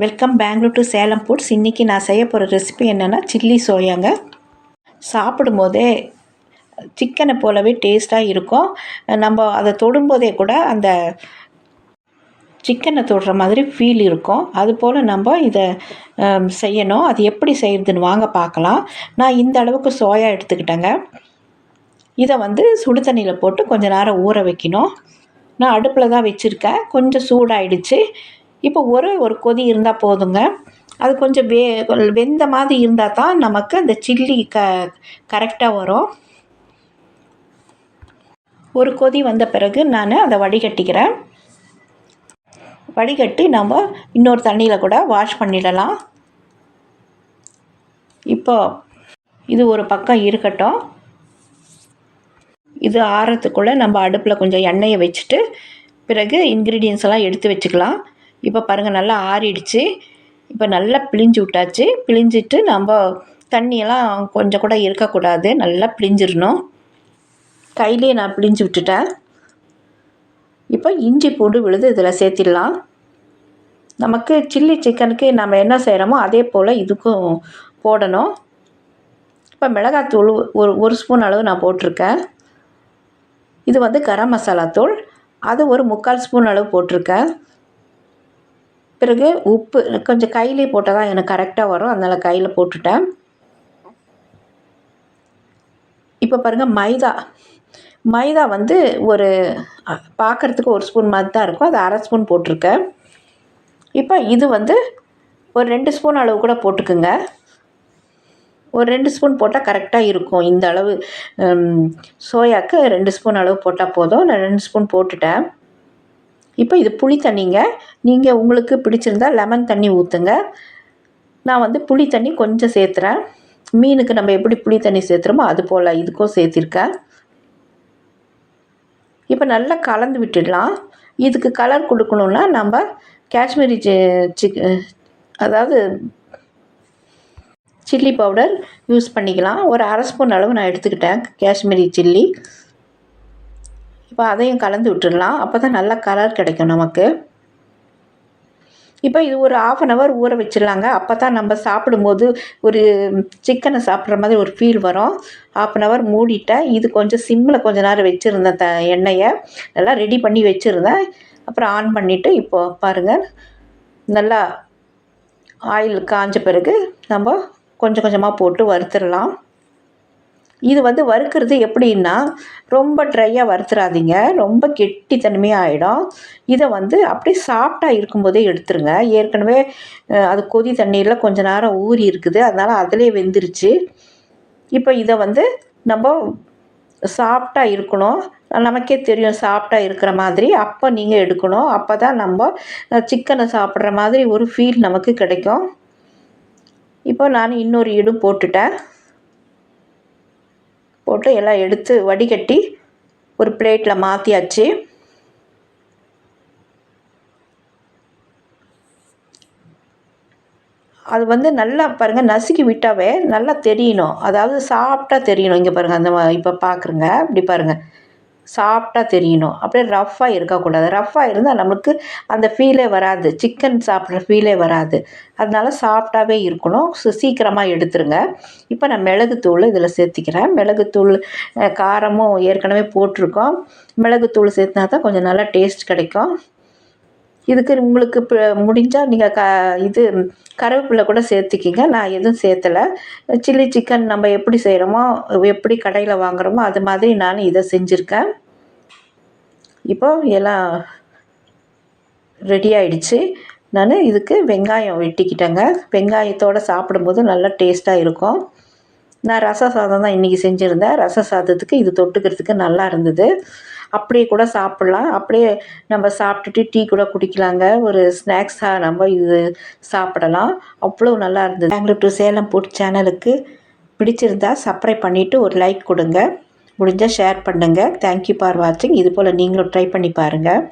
Welcome Bangalore to Salem foods இன்றைக்கி நான் செய்ய போகிற ரெசிபி என்னென்னா சில்லி சோயாங்க சாப்பிடும்போதே சிக்கனை போலவே டேஸ்ட்டாக இருக்கும். நம்ம அதை தொடும்போதே கூட அந்த சிக்கனை தொடுற மாதிரி ஃபீல் இருக்கும். அதுபோல் நம்ம இதை செய்யணும். அது எப்படி செய்கிறதுன்னு வாங்க பார்க்கலாம். நான் இந்த அளவுக்கு சோயா எடுத்துக்கிட்டேங்க. இதை வந்து சுடு தண்ணியில் போட்டு கொஞ்சம் நேரம் ஊற வைக்கணும். நான் அடுப்பில் தான் வச்சுருக்கேன். கொஞ்சம் சூடாயிடுச்சு. இப்போ ஒரு ஒரு கொதி இருந்தால் போதுங்க. அது கொஞ்சம் வே வெந்த மாதிரி இருந்தால் தான் நமக்கு அந்த சில்லி க கரெக்டாக வரும். ஒரு கொதி வந்த பிறகு நான் அதை வடிகட்டிக்கிறேன். வடிகட்டி நம்ம இன்னொரு தண்ணியில் கூட வாஷ் பண்ணிடலாம். இப்போ இது ஒரு பக்கம் இருக்கட்டும். இது ஆறத்துக்குள்ளே நம்ம அடுப்பில் கொஞ்சம் எண்ணெயை வச்சுட்டு பிறகு இன்க்ரீடியன்ஸ் எல்லாம் எடுத்து வச்சுக்கலாம். இப்போ பாருங்கள் நல்லா ஆறிடுச்சு. இப்போ நல்லா பிழிஞ்சு விட்டாச்சு. பிழிஞ்சிட்டு நம்ம தண்ணியெல்லாம் கொஞ்சம் கூட இருக்கக்கூடாது. நல்லா பிழிஞ்சிடணும். கையிலே நான் பிழிஞ்சு விட்டுட்டேன். இப்போ இஞ்சி பூண்டு விழுது இதில் சேர்த்திடலாம். நமக்கு சில்லி சிக்கனுக்கு நம்ம என்ன செய்கிறோமோ அதே போல் இதுக்கும் போடணும். இப்போ மிளகாத்தூள் ஒரு ஒரு ஸ்பூன் அளவு நான் போட்டிருக்கேன். இது வந்து கரம் மசாலா தூள். அது ஒரு முக்கால் ஸ்பூன் அளவு போட்டிருக்கேன். பிறகு உப்பு கொஞ்சம் கையிலே போட்டால் தான் எனக்கு கரெக்டாக வரும். அதனால் கையில் போட்டுட்டேன். இப்போ பாருங்கள் மைதா. மைதா வந்து ஒரு பார்க்குறதுக்கு ஒரு ஸ்பூன் மாதிரி தான் இருக்கும். அது அரை ஸ்பூன் போட்டிருக்கேன். இப்போ இது வந்து ஒரு ரெண்டு ஸ்பூன் அளவு கூட போட்டுக்குங்க. ஒரு ரெண்டு ஸ்பூன் போட்டால் கரெக்டாக இருக்கும். இந்த அளவு சோயாக்கு ரெண்டு ஸ்பூன் அளவு போட்டால் போதும். நான் ரெண்டு ஸ்பூன் போட்டுட்டேன். இப்போ இது புளி தண்ணிங்க. நீங்கள் உங்களுக்கு பிடிச்சிருந்தா லெமன் தண்ணி ஊற்றுங்க நான் வந்து புளி தண்ணி கொஞ்சம் சேர்த்துறேன். மீனுக்கு நம்ம எப்படி புளி தண்ணி சேர்த்துறோமோ அது போல் இதுக்கும் சேர்த்திருக்கேன். இப்போ நல்லா கலந்து விட்டுடலாம். இதுக்கு கலர் கொடுக்கணுன்னா நம்ம காஷ்மீரி சி- சிக் அதாவது சில்லி பவுடர் யூஸ் பண்ணிக்கலாம். ஒரு அரை ஸ்பூன் அளவு நான் எடுத்துக்கிட்டேன். காஷ்மீரி சில்லி இப்போ அதையும் கலந்து விட்டுடலாம். அப்போ தான் நல்ல கலர் கிடைக்கும் நமக்கு. இப்போ இது ஒரு ஆஃப் அன் ஹவர் ஊற வச்சிடலாங்க. அப்போ தான் நம்ம சாப்பிடும்போது ஒரு சிக்கனை சாப்பிட்ற மாதிரி ஒரு ஃபீல் வரும். ஆஃப் அன் ஹவர் மூடிட்டேன். இது கொஞ்சம் சிம்மில் கொஞ்சம் நேரம் வச்சுருந்தேன் த எண்ணெயை. நல்லா ரெடி பண்ணி வச்சுருந்தேன். அப்புறம் ஆன் பண்ணிவிட்டு இப்போது பாருங்கள் நல்லா ஆயில் காஞ்ச பிறகு நம்ம கொஞ்சம் கொஞ்சமாக போட்டு வறுத்துடலாம். இது வந்து வறுக்கிறது எப்படின்னா ரொம்ப ட்ரையாக வறுத்துறாதீங்க. ரொம்ப கெட்டித்தன்மையாக ஆகிடும் இதை வந்து அப்படியே சாஃப்டாக இருக்கும்போதே எடுத்துருங்க. ஏற்கனவே அது கொதி தண்ணியில் கொஞ்ச நேரம் ஊறி இருக்குது. அதனால் அதிலே வெந்துருச்சு. இப்போ இதை வந்து நம்ம சாஃப்டாக இருக்கணும். நமக்கே தெரியும் சாஃப்டாக இருக்கிற மாதிரி. அப்போ நீங்கள் எடுக்கணும். அப்போ தான் நம்ம சிக்கனை சாப்பிட்ற மாதிரி ஒரு ஃபீல் நமக்கு கிடைக்கும். இப்போ நான் இன்னொரு ஈடு போட்டுட்டேன். போட்டு எல்லாம் எடுத்து வடிகட்டி ஒரு பிளேட்டில் மாற்றியாச்சு அது வந்து நல்லா பாருங்கள் நசுக்கி விட்டாவே நல்லா தெரியணும். அதாவது சாப்பிட்டா தெரியணும். இங்கே பாருங்கள் அந்த இப்போ பார்க்குறங்க இப்படி பாருங்கள் சாஃப்டாக தெரியணும். அப்படியே ரஃப்பாக இருக்கக்கூடாது. ரஃப்பாக இருந்தால் நமக்கு அந்த ஃபீலே வராது. சிக்கன் சாப்பிட்ற ஃபீலே வராது. அதனால சாஃப்டாகவே இருக்கணும். ஸோ சீக்கிரமாக எடுத்துருங்க. இப்போ நான் மிளகுத்தூள் இதில் சேர்த்திக்கிறேன். மிளகுத்தூள் காரமும் ஏற்கனவே போட்டிருக்கோம். மிளகுத்தூள் சேர்த்துனா தான் கொஞ்சம் நல்லா டேஸ்ட் கிடைக்கும். இதுக்கு உங்களுக்கு முடிஞ்சால் நீங்கள் க இது கருவேப்பிலை கூட சேர்த்துக்கிங்க. நான் எதுவும் சேர்த்தலை. சில்லி சிக்கன் நம்ம எப்படி செய்கிறோமோ எப்படி கடையில் வாங்குகிறோமோ அது மாதிரி நான் இதை செஞ்சுருக்கேன். இப்போ எல்லாம் ரெடி ஆயிடுச்சு. நான் இதுக்கு வெங்காயம் வெட்டிக்கிட்டேங்க. வெங்காயத்தோடு சாப்பிடும்போது நல்லா டேஸ்ட்டாக இருக்கும். நான் ரச சாதம் தான் இன்றைக்கி செஞ்சுருந்தேன். ரச சாதத்துக்கு இது தொட்டுக்கிறதுக்கு நல்லா இருந்தது. அப்படியே கூட சாப்பிட்லாம். அப்படியே நம்ம சாப்பிட்டுட்டு டீ கூட குடிக்கலாங்க. ஒரு ஸ்நாக்ஸாக நம்ம இது சாப்பிடலாம். அவ்வளோ நல்லா இருந்தது. பெங்களூர் டு சேலம் ஃபுட் சேனலுக்கு பிடிச்சிருந்தா சப்ஸ்கிரைப் பண்ணிவிட்டு ஒரு லைக் கொடுங்க. முடிஞ்சால் ஷேர் பண்ணுங்கள் தேங்க்யூ ஃபார் வாட்சிங் இது போல் நீங்களும் ட்ரை பண்ணி பாருங்கள்